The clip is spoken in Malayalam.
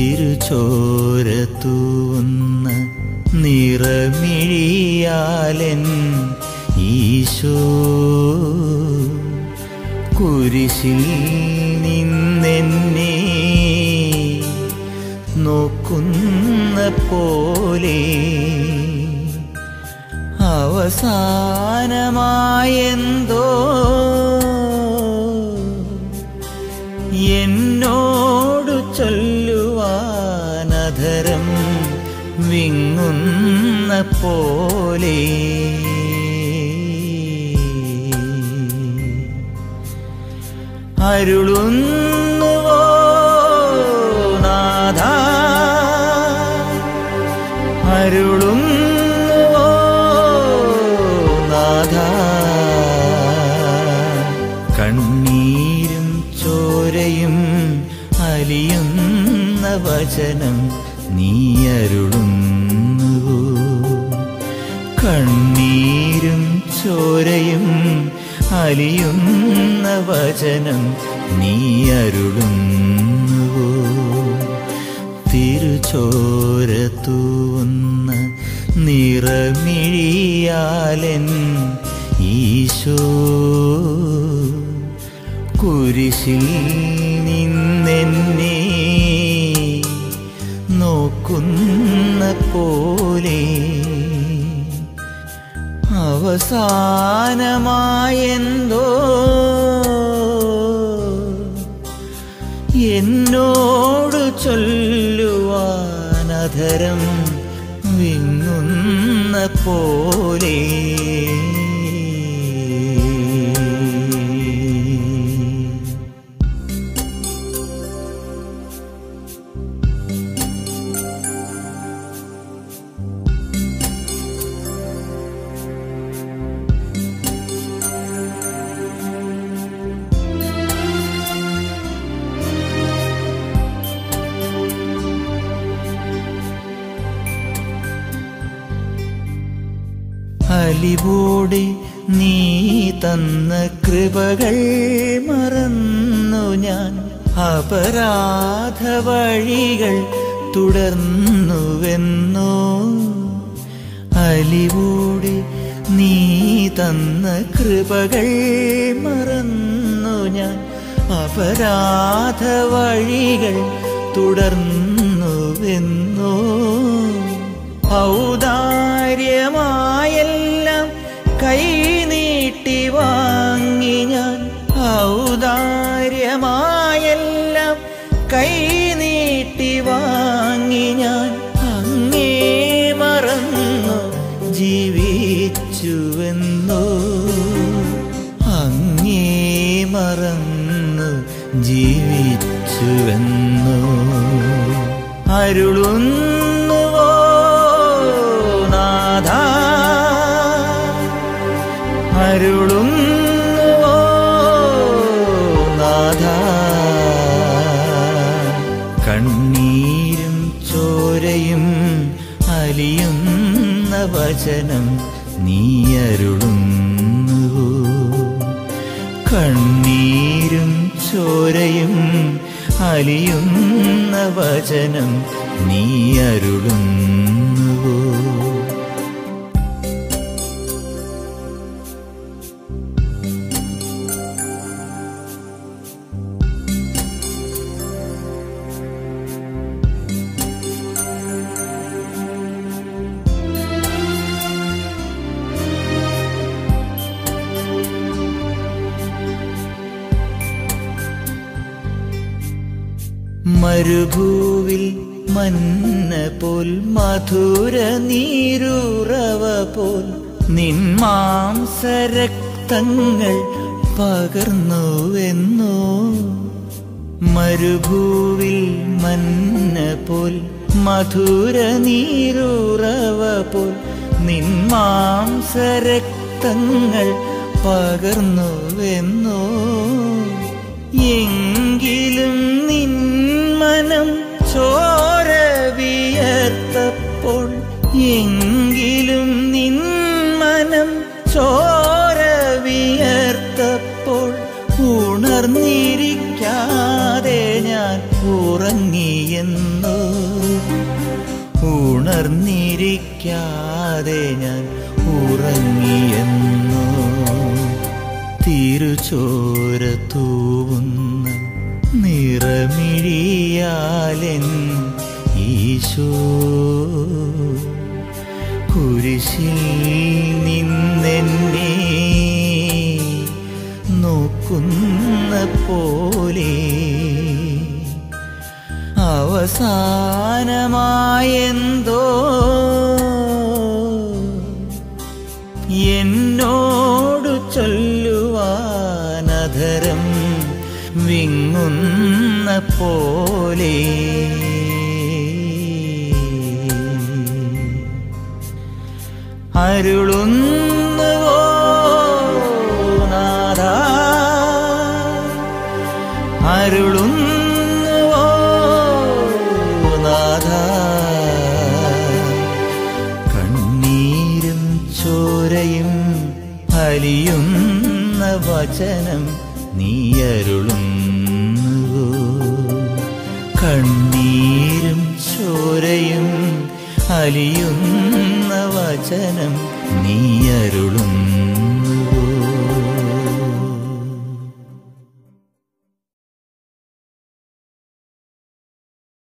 തിരുചോര തൂന്ന നിറമിഴിയാലൻ ഈശോ കുരിശിൽ നോക്കുന്ന പോലെ അവസാനമായെന്തോ എന്നോട് ചൊല്ലുവാനധരം വിങ്ങുന്ന പോലെ. അരുളുന്നുവോ അലിയുന്ന വചനം നീ അരുളുന്നു കണ്ണീരും ചോരയും അലിയുന്ന വചനം നീ തിരുചോര തൂവുന്ന നിറമിഴിയാലൻ ഈശോ കുരിശിൽ നിന്നെന്നെ നോക്കുന്ന പോലെ അവസാനമായെന്തോ എന്നോട് ചൊല്ലുവാനധരം വിങ്ങുന്ന പോലെ അലിവോടെ നീ തന്ന കൃപകൾ മറന്നു ഞാൻ. അപരാധ വഴികൾ തുടർന്നുവെന്നോ? അലിവോടെ നീ തന്ന കൃപകൾ മറന്നു ഞാൻ. അപരാധ വഴികൾ തുടർന്നുവെന്നോ? ഔദാര്യമായെല്ലാം അരുളുന്നുവോ നാഥ? അരുളുന്നുവോ നാഥ? കണ്ണീരും ചോരയും അലിയുന്ന വചനം നീ അരുളുന്നുവോ? കണ്ണീരും ചോരയും അലിയുന്ന വചനം നീ അരുളുന്നുവോ? മരുഭൂവിൽ മന്ന പോൽ മധുര നീരുറവ പോൽ നിന്മാംസരക്തങ്ങൾ പകർന്നുവെന്നോ. മരുഭൂവിൽ മന്ന പോൽ മധുര നീരുറവ പോൽ നിന്മാംസരക്തങ്ങൾ പകർന്നുവെന്നോ. എങ്കിലും ഞാൻ ഉറങ്ങിയെന്നു ഉണർന്നിരിക്കാതെ ഞാൻ ഉറങ്ങിയെന്നു. തിരുചോര തൂവുന്ന നിറമിഴിയാലൻ ഈശോ. കുരിശിൽ നിന്നെന്നെ നോക്കുന്ന പോലെ അവസാനമായെന്തോ എന്നോടു ചൊല്ലുവാനധരം വിങ്ങുന്ന പോലെ. അരുളുന്നുവോ ചോരയും അലിയുന്ന വചനം നീ അരുളുന്നുവോ? കണ്ണീരും ചോരയും അലിയുന്ന വചനം നീ അരുളുന്നു.